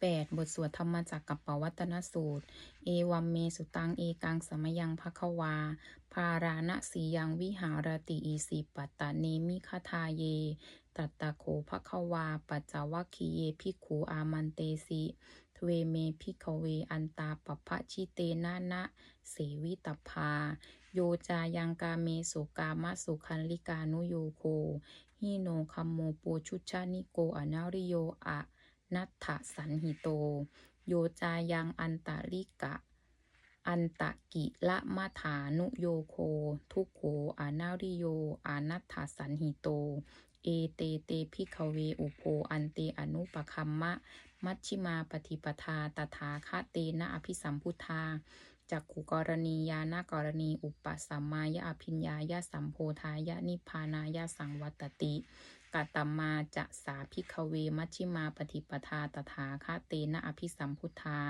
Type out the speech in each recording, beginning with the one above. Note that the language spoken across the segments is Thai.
8 บทสวดธรรมจากกัปปวัตนสูตร เอวัมเมสุตัง เอกังสมยังภควาภาราณสียังวิหารติอีสิปัตตะเนมิคทาเย ตัตตะโขภควา ปัจจวัคคีเยพิกขูอามันเตสิทเวเมพิกเวอันตาปปพะชิเตนะนะเสวิตพาโยจายังกาเมสุกามะสุขันลิกานุโยโคฮิโนคัมโมโปชุชานิโกอนาริโยอะ นัตถสันหิโต โยจายังอันตริกะ อันตะกิละมะถานุโยโค ทุกโขอานาริโย อานัตถสันหิโต เอเตเตพิกเวอุโพอันเตอนุปคัมมะ มัชชิมาปฏิปทาตถาคเตนะอภิสัมพุทธาจักขุกรณียานากรณีอุปสัมมายะอภิญญายะสัมโพธายะนิพพานายะสังวัตติ กัตมาจะสาพิกเวมัชิมาปฏิปทาตถาคเตนะอภิสัมพุทธา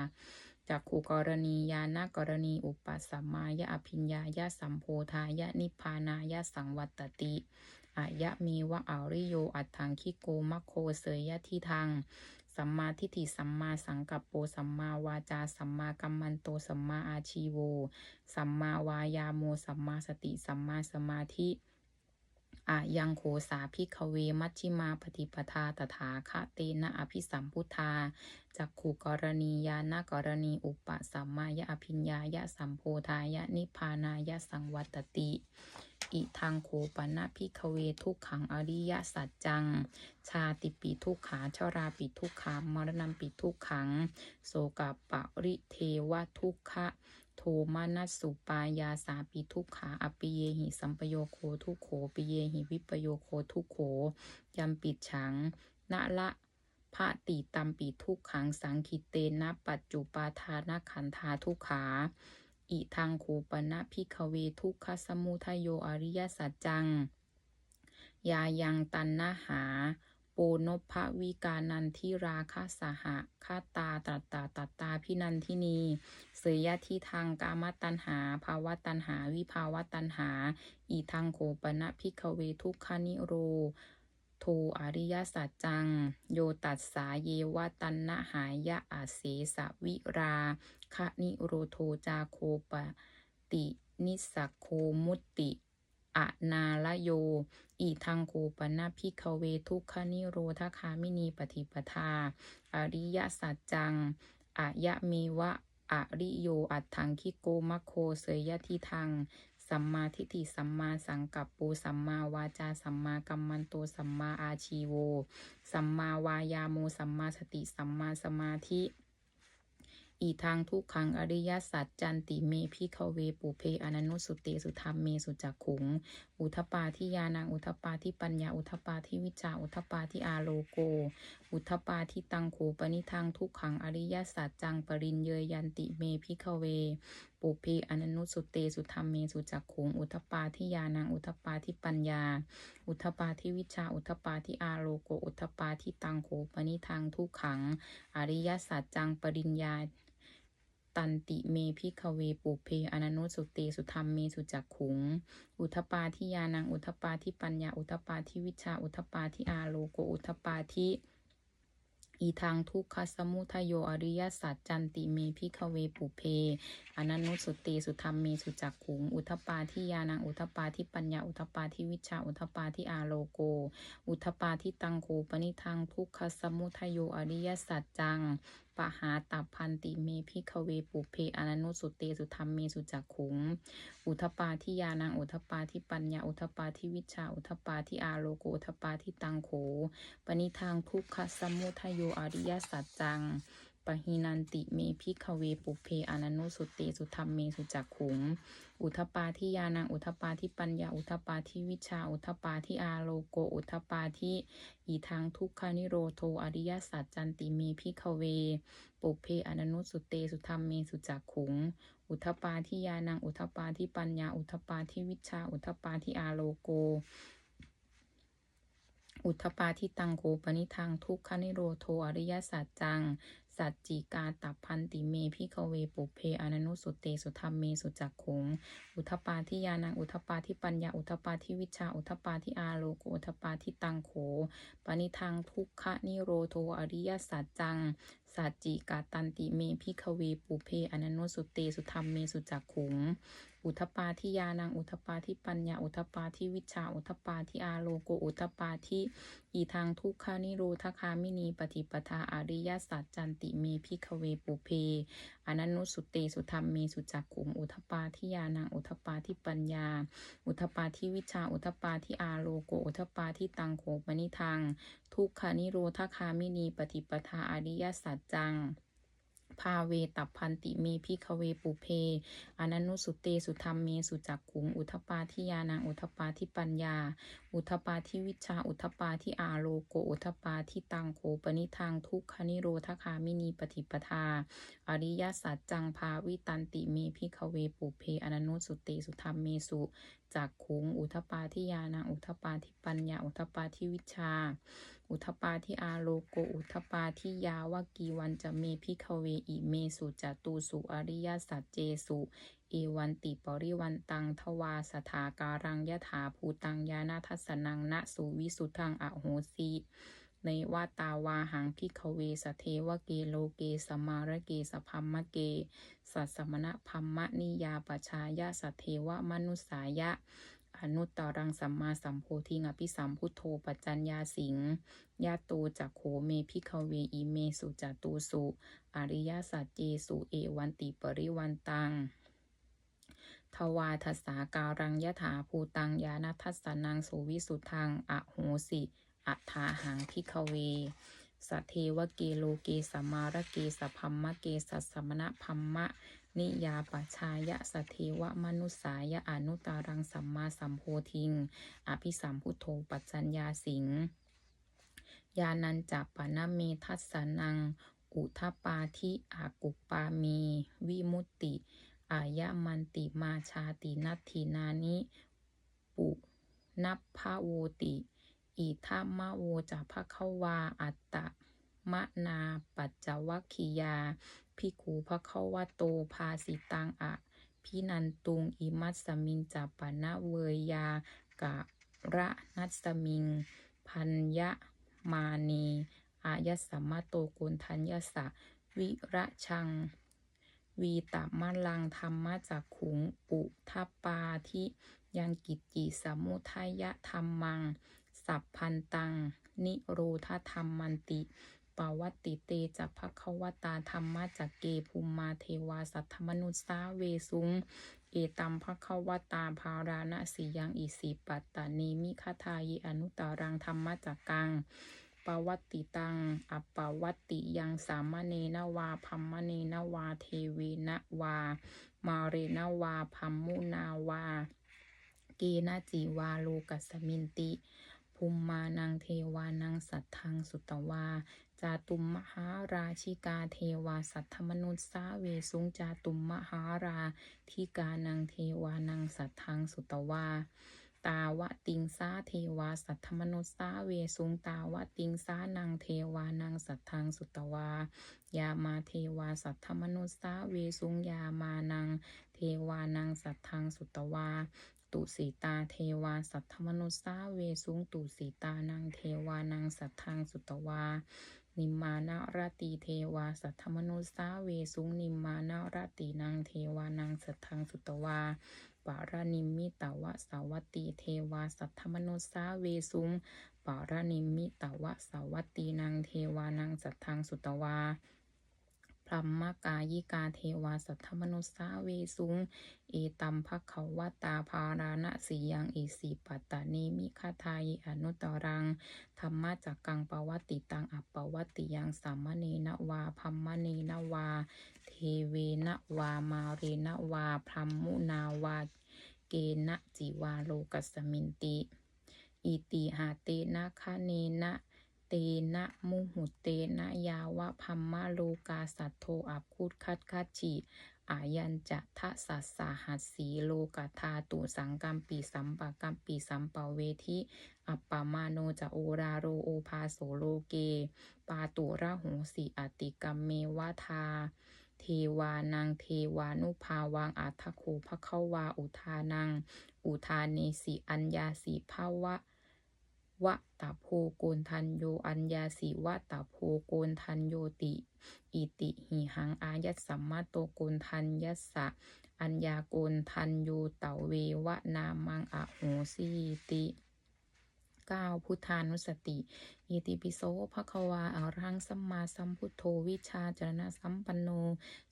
จักขุกรณียานากรณีอุปสัมมายะอภิญญายะสัมโพธายะนิพานายะสังวัตติอายะมีวะอาริโยอัตถังคิโกมะโคเสยยะทิทังสัมมาทิฏฐิสัมมาสังกัปโปสัมมาวาจาสัมมากัมมันโตสัมมาอาชีโว สัมมาวายาโมสัมมาสติสัมมาสมาธิ อะยังโขสาพิกเวมัชชิมาปฏิปทาตถาคะเตนะอภิสัมพุทธาจักขุกรณียานกรณีอุปสัมมายะอภิญญายะสัมโพธายะนิพานายะสังวัตติอิทังโคปนะพิกเวทุกขังอริยสัจจัง ชาติปิทุกขาชราปิทุกขามรณะปิทุกขัง โสกปะริเทวทุกขะ โทมานัสสุปายาสาปิทุกขาอปิเยหิสัมปโยโคทุกโขปิเยหิวิปโยโคทุกโขยัมปิดฉังนะละพะติตัมปิทุกขังสังคิเตนะปัจจุปาทานขันธาทุกขา อิทังโคปนะพิกเวทุกขสมุทโยอริยสัจจัง ยายังตันนะหา ปนพะวิกานันทิราคาสหะคาตาตัตตาตัตตาพินันทินีเสยยะทิทางกามตันหา ภาวะตันหา วิภาวะตันหา อีทางโขปนะพิกเวทุกขานิโรโทอริยสัจจัง โยตัสสาเยวะตันนะหายะอาเสสะวิราคะนิโรโทจาโคปตินิสักโคมุตติ อะนาลโย อีทางโคปนะพิกเวทุกขนิโรธคามินีปฏิปทา อริยสัจจังอะยะมีวะอริโย อัตถังคิโกมะโคเสยยะทิทัง สัมมาทิฏฐิสัมมาสังกัปปุสัมมาวาจา สัมมากัมมันโต สัมมาอาชีโว สัมมาวายาโมสัมมาสติ สัมมาสมาธิ อีทางทุกขังอริยสัจจันติเมพิขเวปุเพอนันนุสุเตสุธรรมเมสุจักขุง อุทปาทิยานังอุทปาทิปัญญาอุทปาทิวิจาอุทปาทิอาโลโก อุทปาทิตังโขปนิทางทุกขังอริยสัจจังปริญเยยันติเมพิขเวปุเพอนันนุสุเตสุธรรมเมสุจักขุง อุทปาทิยานังอุทปาทิปัญญา อุทปาทิวิชาอุทปาทิอาโลโก อุทปาทิตังโขปนิทางทุกขัง อริยสัจจังปริญญา ตันติเมพิขเวปุเพอนันนุสุเตสุธรรมเมสุจักขุง อุทปาทิยานังอุทปาทิปัญญาอุทปาทิวิชาอุทปาทิอาโลโกอุทปาทิอีทางทุกขสมุทโยอริยสัจจันติเมพิขเวปุเพอนันนุสุเตสุธรรมเมสุจักขุง อุทปาทิยานังอุทปาทิปัญญาอุทปาทิวิชาอุทปาทิอาโลโก อุทปาทิตังโขปนิทางทุกขสมุทโยอริยสัจจัง ปหาตับพันติเมพิคเวปุเพอนันนุสุเตสุธรรมเมสุจักขุง อุทปาทิยานังอุทปาทิปัญญาอุทปาทิวิชาอุทปาทิอาโลโกอุทปาทิตังโขปณิทางทุกขสมุทโยอริยสัจจัง หินันติเมพิขเวปุเพอนันนุสุเตสุธรรมเมสุจักขุงอุทปาทิยานังอุทปาทิปัญญาอุทปาทิวิชาอุทปาทิอาโลโกอุทปาทิอีทางทุกขานิโรโทอริยสัจจันติเมพิขเว ปุเพอนันนุสุเตสุธรรมเมสุจักขุงอุทปาทิยานังอุทปาทิปัญญาอุทปาทิวิชาอุทปาทิอาโลโกอุทปาทิตังโกปนิทังทุกขนิโรโทอริยสัจจัง สัจจิกาตับพันติเมพิคเวปุเพอนันนุสุเตสุธรรมเมสุจักขงอุทปาทิยานังอุทปาทิปัญญาอุทปาทิวิชาอุทปาทิอาโลโกอุทปาทิตังโขปณิทังทุกขะนิโรโทอริยสัจจังสัจจิกาตันติเมพิคเวปุเพอนันโนสุเตสุธรรมเมสุจักขง อุทปาทิยานัง อุทปาทิปัญญา อุทปาทิวิชา อุทปาทิอาโลโก อุทปาทิอีทางทุกขานิโรธคามินี ปฏิปทาอริยสัจจันติเมพิขเวปุเพอนันโนสุเตสุธรรมเมสุจักขุงอุทปาทิยานัง อุทปาทิปัญญา อุทปาทิวิชา อุทปาทิอาโลโก อุทปาทิตังโขปนิทัง ทุกขานิโรธคามินี ปฏิปทาอริยสัจจัง ภาเวตัพพันติเมพิขเวปุเพอนันุสุเตสุธรรมเมสุจักขุง อุทปาทิยานังอุทปาทิปัญญา อุทปาทิวิชา อุทปาทิอาโลโก อุทปาทิตังโขปนิทังทุกขนิโรธคามินีปฏิปทา อริยสัจจังภาวิตันติเมพิขเวปุเพอนันุสุเตสุธรรมเมสุจักขุง อุทปาทิยานังอุทปาทิปัญญา อุทปาทิวิชา อุทปาทิอาโลโกอุทปาทิยาวกีวันจะเมพิขเวอิเมสุจตุสุอริยสัจเจสุเอวันติปริวันตังทวาสถาการังยถาภูตังยานาทัสนังนะสุวิสุทังอโหสีในวาตาวาหังพิขเวสเทวเกโลเกสมาระเกสพัมมะเก สัสมณะพัมมะนิยาปชายาสเทวมนุสายะ อนุตตรังสัมมาสัมโพธิงอภิสัมพุทโธปัจจัญญาสิงญาโตจักโขเมพิขเวอิเมสุจตุสุอริยสัจเจสุเอวันติปริวันตังทวาทัสาการังยถาภูตังยานัทัสนังสุวิสุทังอโหสิอัฏฐาหังพิขเวสทเทวเกโลเกสมมารเกสพัมมะเกสัสสมณะพัมมะ นิยาปชายะสทเทวมนุสายะอนุตตรังสัมมาสัมโพธิง อภิสัมพุทโธปัจจัญญาสิงยานันจัปปนะเมทัสสนัง อุทปาทิอากุปปาเมวิมุตติ อายะมันติมาชาตินัตถินานิ ปุนัพพะโวติ อิทัมะโวจะภะคะวาอัตตะมะนาปัจจวัคคียา พิกขุภะคะวะโตภาสิตังอะพินันตุงอิมัสมิงจัปปนะเวยากะระนัสมิง พันยะมานีอายสสมะโตโกนทัญญสะวิระชัง วีตามลังธรรมะจักขุงปุทัปาทิยังกิจจิสมุทัยะธรรมัง สัพพันตัง นิโรธธรรมมันติ ปวัตติเตจะภควตาธรรมะจักเกภูมิมาเทวาสัทธมนุสาเวสุง เอตัมภควตาภาราณสียังอิสิปัตตานีมิคทายอนุตตรังธรรมะจักกังปวัตติตังอัปวัตติยังสามเณนวาพัมมเนนวาเทเวนวา มาเรนวาพัมมุนาวา เกนะจีวาโลกัสมินติภูมมานังเทวานังสัตทังสุตวา จาตุมมหาราชิกาเทวาสัทธมนุสสาเวสุงจาตุมมหาราธิกานังเทวานังสัทธังสุตวา ตาวะติงสาเทวาสัทธมนุสสาเวสุงตาวะติงสานังเทวานังสัทธังสุตวา ยามาเทวาสัทธมนุสสาเวสุงยามานังเทวานังสัทธังสุตวาตุสีตาเทวาสัทธมนุสสาเวสุงตุสีตานังเทวานังสัทธังสุตวา นิมมานาราตีเทวา สัทธมนุสสาเวสุงนิมมานาราตีนางเทวานางสัทธังสุตวาปารานิมมิตวะสาวัตตีเทวา สัทธมนุสสาเวสุงปารานิมมิตวะสาวัตตีนางเทวานางสัทธังสุตวา พรัมมกายิกาเทวาสัทธมนุสาเวสุง เอตัมภคววตาภาราณสียังอิสิปัตตานิมิคาทายอนุตรังธรรมะจักกังปวัตติตังอัปปวัตติยังสามเณนวาพัมมเนนวา เทเวนวามาเรนวาพรัมมุนาวา เกนะจิวาโลกัสสมินติ อิติหาเตนะคะเนนะ เตนะมุหุเตนะยาวะพัมมะโลกาสัทโทอับคุตคัดคัดจิอายัญจะทะสัสสาหัสสีโลกธาตุสังกัมปีสัมปะกัมปีสัมปะเวทิอัปปามาโนจะโอราโรโอภาโสโลเก ปาตุระโหสีอติกัมเมวะทา เทวานังเทวานุภาวังอัทโคภควาอุทานัง อุทาเนสีอัญญาสีภาวะ วะตะโพโกนทันโยอัญญาสิวะตะโพโกนทันโยติ อิติหิหังอายัสสัมมาโตโกนทันยัสสะอัญญาโกนทันโยเตเววะนามังอะโหสีติเก้าพุทธานุสติ อิติปิโสภะควาอรังสัมมาสัมพุทโธวิชาจรณะสัมปันโน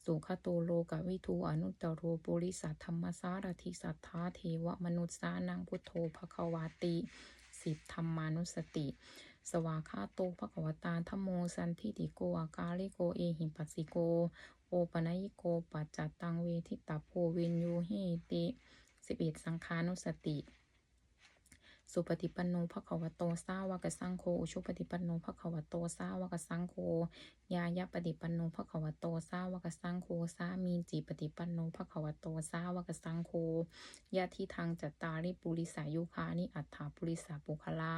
สุขโตโลกวิทูอนุตตโรปุริสัทธรรมสารถิสัทธาเทวมนุษสานังพุทโธภะควาติ สิบธรรมานุสติ สวาคาโตภะควตาธมโมสันทิติโกอากาลิโกเอหิปัสสิโก โอปนัยโกปัจจตังเวทิตาโพวินยูหิติสิบเอ็ดสังขานุสติ สุปฏิปันโนภะควโตสาวกสังโฆอุชุปฏิปันโนภะควโตสาวกสังโฆยายะปฏิปันโนภะควโตสาวกสังโฆสามีจิปฏิปันโนภะควโตสาวกสังโฆยะทิทางจัตตาริปุริสายุคานิอัฏฐาปุริสาปุคลา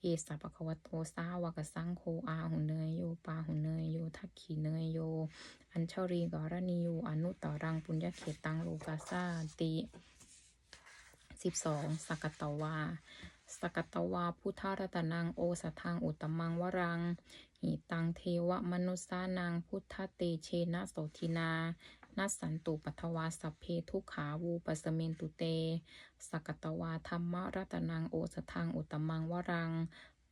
เอสัปะคะวโตสาวกสังโฆอาหุเนยโยปาหุเนยโยทักขีเนยโย อัญชรีกรณีโยอนุตตรังปุญญเขตังโลกาสาติ สิบสองสกตตวา สกตตวา พุทธรัตนัง โอสทังอุตมังวรัง หิตังเทวมนุสานัง พุทธเตเชนะโสทินา นัสสันตุปัทวาสัพเพทุขาวูปสเมนตุเต สกตตวาธรรมรัตนัง โอสทังอุตมังวรัง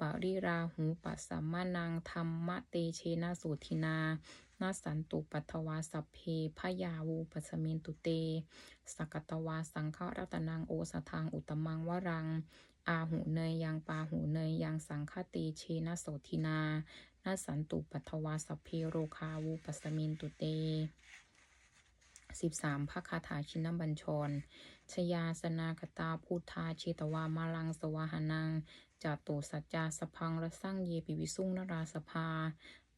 ปริราหูปัสสัมมานังธรรมเตเชนะโสทินา นาสันตุปัทวาสัพเพพยาวูปัสเมนตุเต สกตวาสังฆรัตนังโอสทังอุตมังวรัง อาหูเนยยังปาหูเนยยังสังฆเตเชนะโสทินานาสันตุปัทวาสัพเพโรคาวูปัสเมนตุเตสิบสามพระคาถาชินบัญชร ชยาสนากตาพุทธาเชตวามาลังสวาหานังจาตุสัจจาสพังระสั่งเยปิวิสุงนราสภา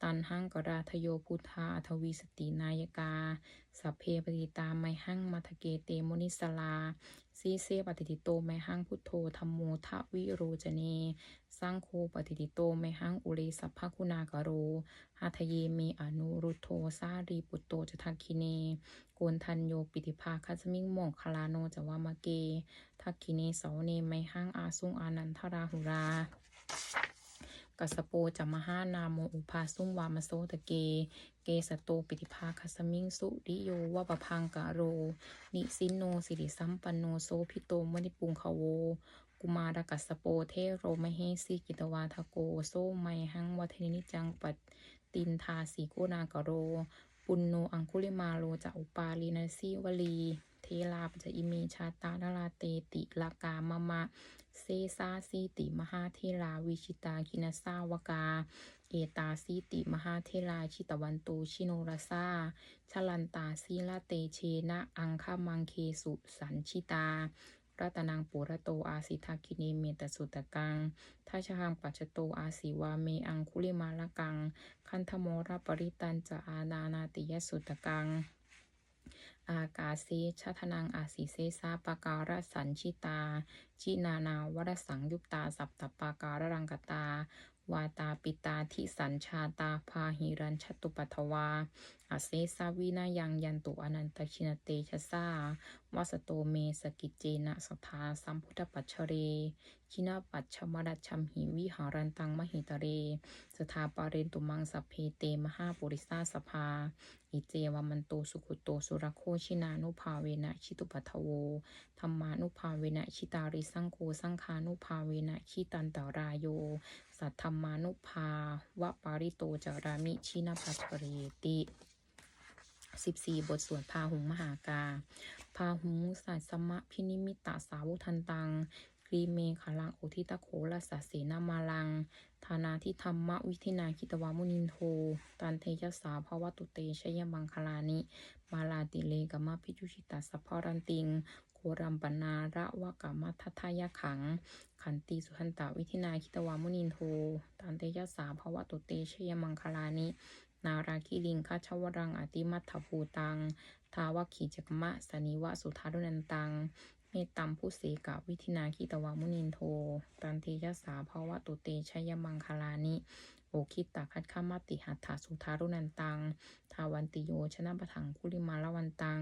ตันหังกราทโยพุทธาอทวีสตินายกา สัพเพปฏิตาไมหังมัทเกเตมุนิสลาสีเสปฏิติโตไมหังพุทโธธรรมโมทวิโรจเน สร้างโคปฏิติโตไมหังอุเรสัพพคุณากโรหัทเยเมอนุรุโธสารีปุตโตจทักคิเนโกนทันโยปิติภาคัสมิงโมกคลาโนจวามะเกทักคิเนเสาเนไมหังอาสุงอานันทราหุรา กัสโปจะมหานาโมอุปาสุงวามโสตะเก เกสโตปิติภาคัสมิงสุริโยวะปะพังกะโร นิสินโนสิริสัมปันโนโสพิโตมณิปุงคะโว กุมารกัสโปเทโรมเหสีกิตวาทโกโซไมหังวัฒนิจังปัตตินทาสีโกนากโร ปุณโนอังคุลิมาโลจะอุปาลีนาสีวลี เทลาปจะอิเมชาตาดาราเตติลากามะมะ เซซาสีติมหาเทลาวิชิตาคินาสาวกา เอตาสีติมหาเทลาชิตวันตูชิโนราซาชลันตาสีลาเตเชนะอังคามังเคสุสันชิตารัตนังปุระโตอาสิทาคิเนเมตสุตกังทัชหังปัจจโตอาสิวาเมอังคุลิมาลกัง คันธโมระปริตันจะอาดานาติยสุตกัง อากาเซชะทนังอาสิเซซาปการะสันชิตา ชินานาวรสังยุปตา สัพตปาการะรังกตา วาตาปิตาทิสัญชาตาพาหิรัญชตุปัทวา อาเซสาวินายังยันตุอนันตชินเตชะสาวาสโตเมสกิจเจนะสทาสัมพุทธปัจเชเรชินาปัจฉมรัชัมหิวิหารันตังมหิตเร สถาปาเรนตุมังสัพเพเตมหาปุริสาสภา อิเจวามันโตสุขุโตสุรโคชินานุภาเวนะชิตุปัทโวธรรมานุภาเวนะชิตาริสังโฆสังคานุภาเวนะชิตันตารายโย สัทธรรมานุภาวะปาริโตจารามิชินาปัจเรติ สิบสี่บทสวดพาหุงมหากา พาหุงสัตสมะพินิมิตาสาวุทันตังกรีเมขลังโอทิตะโขละสัสเสนามาลัง ธานาทิธรรมวิธินาคิตวามุนินโท ตันเทยสาภวตุเตชยมังคลานิ มาลาติเลกมะพิจุชิตาสัพรันติงโครัมปนาระวะกามัททายะขัง ขันติสุหันตาวิธินาคิตวามุนินโท ตันเตยสาภวตุเตชยมังคลานิ นาราคิลิงคาชวรัง อติมัทถภูตัง ทาวขีจักมะสนิวะสุธารุนันตัง เมตตัมผู้เสกวิธินาคิตวามุนินโท ตันเทยสาภาวะตุเตชยมังคลานิโอคิตตาคัดขามติหัตถาสุธารุนันตัง ทาวันติโยชนะปะถังคุลิมาละวันตัง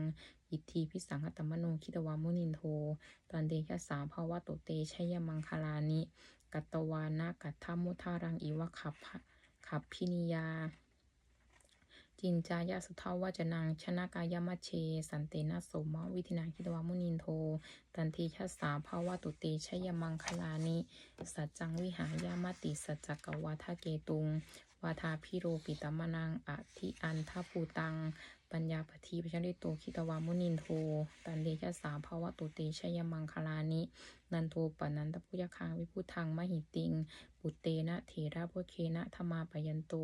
อิทธิพิสังหตมโนคิตวามุนินโท ตันเตยสาภาวะตุเตชยมังคลานิ กัตวานะกัตถมุทารังอิวะขับขับพินิยา จินจายะสุทาวาจนางชนะกายมัชเช สันเตนะโสมะวิธินาคิดวามุนินโท ตันทีชัสสาภาวะตุติชยมังคลานิ สัจจังวิหายามติสัจจกวาทะเกตุง วาทาพิโรปิตมนังอธิอันทภูตัง ปัญญาปทีปชริโตคิตวามุนินโท ตันเดชะสาภาวะตุเตชยมังคลานิ นันโทปนันตพุยคังวิพุทังมหิติง ปุตเตนะเถระพุเคนะธรรมาปยันโต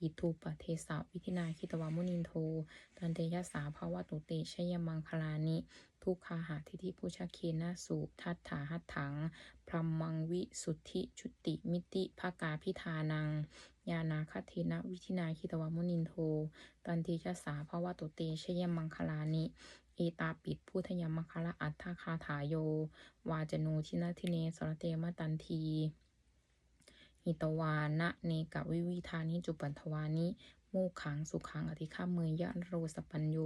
อิทูปเทสาวิธินาคิตวามุนินโท ตันเดยะสาภาวะตุเตชยมังคลานิ ทุกขาหาทิทิพุชเคนะสุทัตถาหัตถัง พรหมังวิสุทธิชุติมิติภากาพิธานัง ยานาคเทนะวิธินาคิตวมุนินโท ตันติชะสาภาวะตุเตชยมังคลานิเอตาปิดพุทธยมังคละอัตถาคาถาโย วาจโนทินาทิเนสรเตมตันทีหิตวานะเนกวิวิธานิจุปันทวานิ มขังสุขังอธิฆาเมยยะโรสปัญโย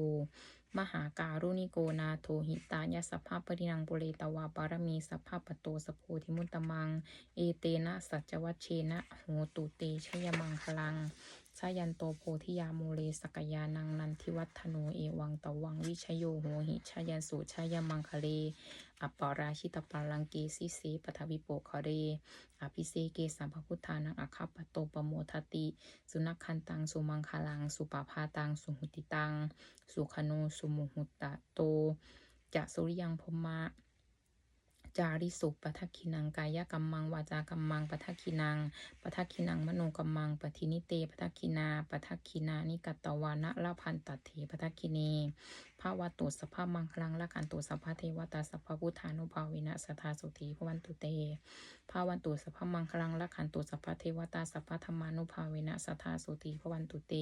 มหาการุณิโกนาโทหิตายะสภาพปรินังปุเรตวาปารมีสภาพปโตสโพธิมุตตมัง เอเตนะสัจวัชเชนะโหตุเตชยมังคลัง ชายันโตโพธิยาโมเลสกยานังนันทิวัฒโนเอวังตวังวิชโยโหหิชายันสุชายมังคะเลอปปราชิตปัลลังเกสิเสปทวิโปคะเรอภิเสเกสัมภพุทธานังอาคาปโตปโมทติ สุนักขันตังสุมังคลัง สุปาพาตัง สุหุติตัง สุขโนสุมุหุตตะโตจะสุริยังพมะ จาริสุปทักขินังกายกัมมังวาจากัมมังปทักขินังปทักขินังมโนกัมมังปทินิเตปทักขินาปทักขินานิกัตตวานะละพันตัเถปทักขิเนภาวะตุสภาพมังคลังละกันตุสัพพะเทวตาสัพพะพุทธานุภาเวนะสทธาสุธีพวันตุเตภาวันตุสัพพะมังคลังละขันตุสัพพะเทวตาสัพพะธรรมานุภาเวนะสทธาสุตีพวันตุเต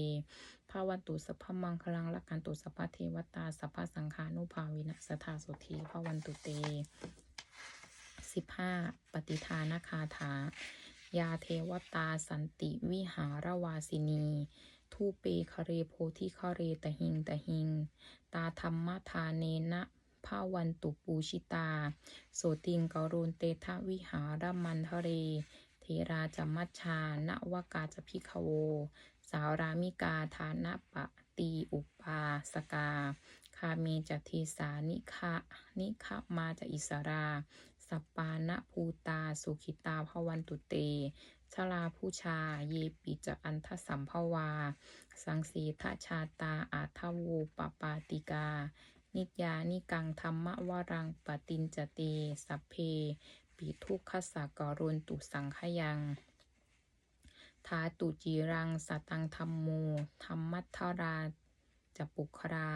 ภาวันตุสัพพะมังคลังละขันตุสัพพะเทวตาสัพพะสังฆานุภาเวนะสทธาสุธีพวันตุเต สิบห้าปฏิทานคาถา ยาเทวตาสันติวิหารวาสินี ทูเปคเรโพธิคเรตหิงตหิง ตาธรรมทาเนนะภาวันตุปูชิตา โสติงกโรนเตทะวิหารมันทะเร เทราจมัชชานวกาจพิขโว สาวรามิกาฐานะปะตีอุปาสกา คาเมจเทสานิคะนิคะมาจะอิสรา สปปานะภูตา สุขิตาภวันตุเต ชลาผู้ชา เยปิจอันทสัมภวา สังสีทชาตาอาทาวูปปาติกา นิยานิกังธรรมวรังปตินจเต สัพเพ ปิทุกขสากรุนตุสังขยังทาตุจีรังสตังธรรมโมธรรมัทธราจปุครา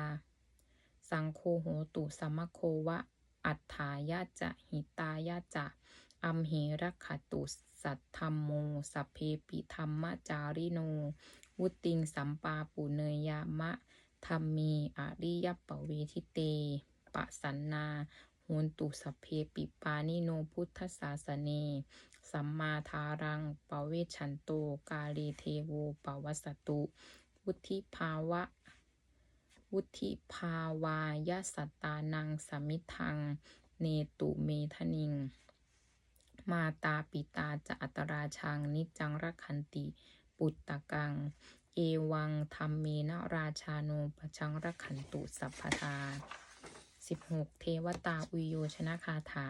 สังโฆโหตุสัมมโควะ อัฏฐายาจะหิตายาจะอัมเหรขตุสัทธรรมโมสัพเพปิธรรมจาริโน วุติงสัมปาปุเนยามะธรรมีอริยปเวทิเต ปะสันนาโหนตุสัพเพปิปานิโนพุทธศาสเน สัมมาทารังปเวชชันโต กาลีเทโวปวัสสตุวุธิภาวะ วุธิภาวายสัตตานังสมิทัง เนตุเมทนิง มาตาปิตาจะอัตราชังนิจังรักขันติ ปุตตะกัง เอวังธรรมเมนะราชาโนปชังรักขันตุสัพพทา 16 เทวตาอุยโยชนะคาถา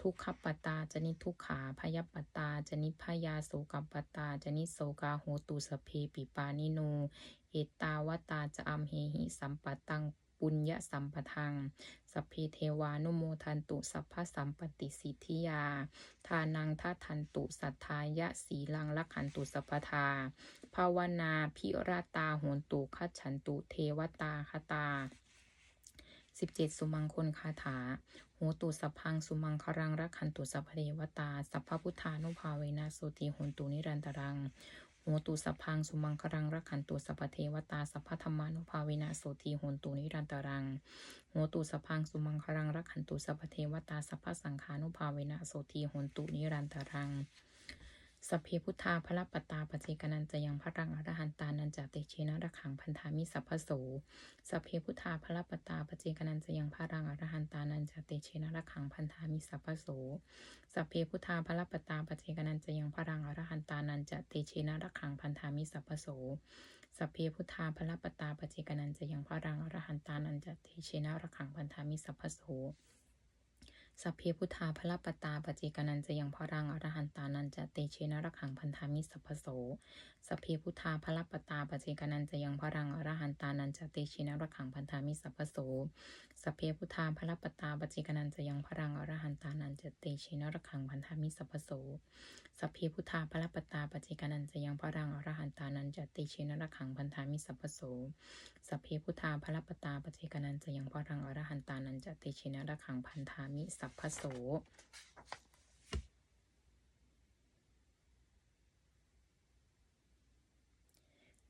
ทุกขปตาจนิทุกขาพยปตาจนิพยาโสกปตาจนิโสกาโหตุสเพปิปานิโน เอตาวตาจะอัมเหหิสัมปตังปุญญสัมปทัง สัพเพเทวานุโมทันตุ สัพพสัมปติสิทธิยา ทานังทัทันตุสัทธายะสีลังลักขันตุสัพทา ภาวนาพิราตาโหนตุคัจฉันตุเทวตาคตา 17 สุมังคลคาถาโหตุสัพพังสุมังครังรักขันตุสัพพเทวตา สัพพพุทธานุภาเวนะโสติโหนตุนิรันตรัง โหตุสัพพังสุมังครังรักขันตุสัพเทวตาสัพพธรรมานุภาเวนะโสตีโหนตุนิรันตรังโหตุสัพพังสุมังครังรักขันตุสัพเทวตาสัพพสังขานุภาเวนะโสตีโหนตุนิรันตรัง สพเพพุทธาพระปตตาปเจกนันจะยังพระรังอรหันตานันจะเตเชนะระขังพันธามิสัพพโสสัพเพพุทธาพระปตตาปเจกนันจะยังพระรังอรหันตานันจะเตเชนะระขังพันธามิสัพพโสสัพเพพุทธาพระปตตาปเจกนันจะยังพระรังอรหันตานันจะเตเชนะระขังพันธามิสัพพโสสัพเพพุทธาพระปตตาปเจกนันจะยังพระรังอรหันตานันจะเตเชนะระขังพันธามิสัพพโส สัพเพพุทธาพระปตตาปเจกนันจะยังพรังอรหันตานันจะเตเชนะระขังพันธามิสัพโสสัพเพพุทธาพระปตตาปเจกนันจะยังพรังอรหันตานันจะเตเชนะระขังพันธามิสัพโสสัพเพพุทธาพระปตตาปเจกนันจะยังพรังอรหันตานันจะเตเชนะระขังพันธามิสัพโสสัพเพพุทธาพระปตตาปเจกนันจะยังพรังอรหันตานันจะเตเชนรขังพันธามิสัพโสสัพเพพุทธาพระปตาปเจกนันจะยังพรังอรหันตานันจะเตชินะระขังพันธามิสัพพโส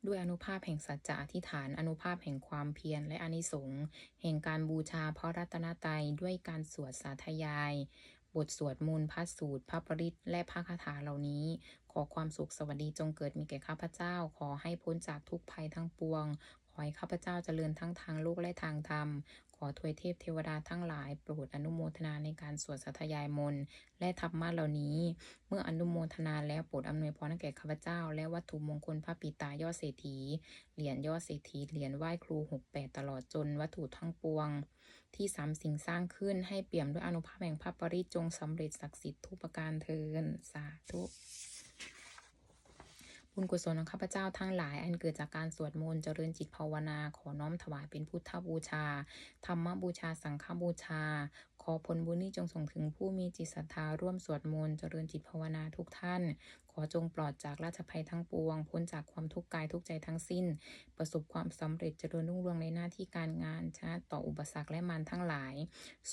ด้วยอนุภาพแห่งสัจจะอธิษฐาน อนุภาพแห่งความเพียรและอนิสงส์แห่งการบูชาพระรัตนตรัยด้วยการสวดสาธยาย บทสวดมนต์พระสูตร พระปริตและพระคาถาเหล่านี้ ขอความสุขสวัสดีจงเกิดมีแก่ข้าพเจ้า ขอให้พ้นจากทุกภัยทั้งปวง ขอให้ข้าพเจ้าเจริญทั้งทางโลกและทางธรรม อทวยเทพเทวดาทั้งหลายโปรดอนุโมทนาในการสวดสาธยายมนต์และธรรมะเหล่านี้ เมื่ออนุโมทนาแล้วโปรดอำนวยพรแก่ข้าพเจ้า และวัตถุมงคลพระปิตายอดเศรษฐีเหรียญยอดเศรษฐีเหรียญไหว้ครูหกแปดตลอดจนวัตถุทั้งปวง ที่สามสิ่งสร้างขึ้นให้เปี่ยมด้วยอนุภาพแห่งพระปริจงสำเร็จศักดิ์สิทธิ์ทุกประการเทินสาธุ บุญกุศลของข้าพเจ้าทั้งหลาย อันเกิดจากการสวดมนต์เจริญจิตภาวนาขอน้อมถวายเป็นพุทธบูชา ธรรมบูชาสังฆบูชา อผลบุญนี้จงส่งถึงผู้มีจิตศรัทธาร่วมสวดมนต์เจริญจิตภาวนาทุกท่าน ขอจงปลอดจากราชภัยทั้งปวง พ้นจากความทุกข์กายทุกใจทั้งสิ้น ประสบความสำเร็จเจริญรุ่งเรืองในหน้าที่การงานชนะต่ออุปสรรคและมารทั้งหลาย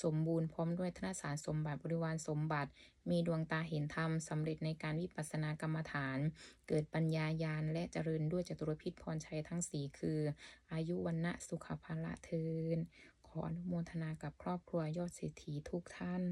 สมบูรณ์พร้อมด้วยธนสารสมบัติบริวารสมบัติ มีดวงตาเห็นธรรมสำเร็จในการวิปัสสนากรรมฐาน เกิดปัญญาญาณและเจริญด้วยจตุรพิษพรชัยทั้งสี่คือ อายุวันนะสุขภาละเทิน ขออนุโมทนากับครอบครัวยอดเศรษฐีทุกท่าน